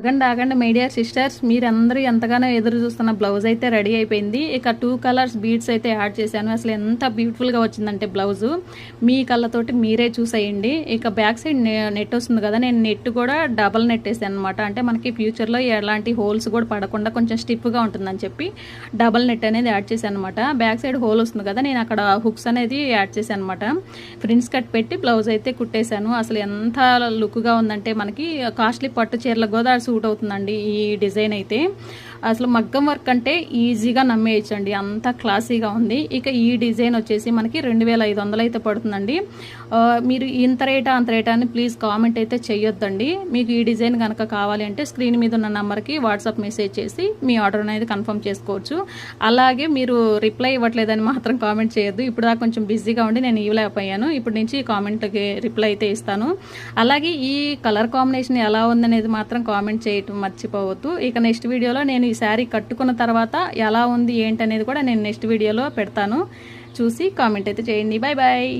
ఆగండి ఆగండి media sisters మీరందరూ ఎంతగానో ఎదురు చూస్తున్న బ్లౌజ్ అయితే రెడీ అయిపోయింది. ఇక టూ కలర్స్ బీడ్స్ అయితే యాడ్ చేశాను. అసలు ఎంత బ్యూటిఫుల్గా వచ్చిందంటే బ్లౌజు మీ కళ్ళతోటి మీరే చూసేయండి. ఇక బ్యాక్ సైడ్ నెట్ వస్తుంది కదా నేను నెట్ కూడా డబల్ నెట్ వేసాను అనమాట అంటే మనకి ఫ్యూచర్లో ఎలాంటి హోల్స్ కూడా పడకుండా కొంచెం స్టిఫ్గా ఉంటుందని చెప్పి డబల్ నెట్ అనేది యాడ్ చేశాను అనమాట బ్యాక్ సైడ్ హోల్ వస్తుంది కదా నేను అక్కడ హుక్స్ అనేది యాడ్ చేశాను అనమాట ఫ్రిన్స్ కట్ పెట్టి బ్లౌజ్ అయితే కుట్టేశాను. అసలు ఎంత లుక్గా ఉందంటే మనకి కాస్ట్లీ పట్టు చీరల గోదావరి సూట్ అవుతుందండి ఈ డిజైన్ అయితే. అసలు మగ్గం వర్క్ అంటే ఈజీగా నమ్మేయచ్చండి. అంత క్లాసీగా ఉంది. ఇక ఈ డిజైన్ వచ్చేసి మనకి రెండు వేల ఐదు వందలు అయితే పడుతుందండి. మీరు ఇంత రేటా అంత రేటా అని ప్లీజ్ కామెంట్ అయితే చేయొద్దండి మీకు ఈ డిజైన్ కనుక కావాలి అంటే స్క్రీన్ మీద ఉన్న నెంబర్కి వాట్సాప్ మెసేజ్ చేసి మీ ఆర్డర్ అనేది కన్ఫర్మ్ చేసుకోవచ్చు. అలాగే మీరు రిప్లై ఇవ్వట్లేదని మాత్రం కామెంట్ చేయొద్దు. ఇప్పుడు దాకా కొంచెం బిజీగా ఉండి నేను ఇవ్వలేకపోయాను. ఇప్పుడు నుంచి కామెంట్కి రిప్లై అయితే ఇస్తాను. అలాగే ఈ కలర్ కాంబినేషన్ ఎలా ఉందనేది మాత్రం కామెంట్ చేయటం మర్చిపోవద్దు. ఇక నెక్స్ట్ వీడియోలో నేను ఈ శారీ కట్టుకున్న తర్వాత ఎలా ఉంది ఏంటనేది కూడా నేను నెక్స్ట్ వీడియోలో పెడతాను. చూసి కామెంట్ అయితే చేయండి. Bye bye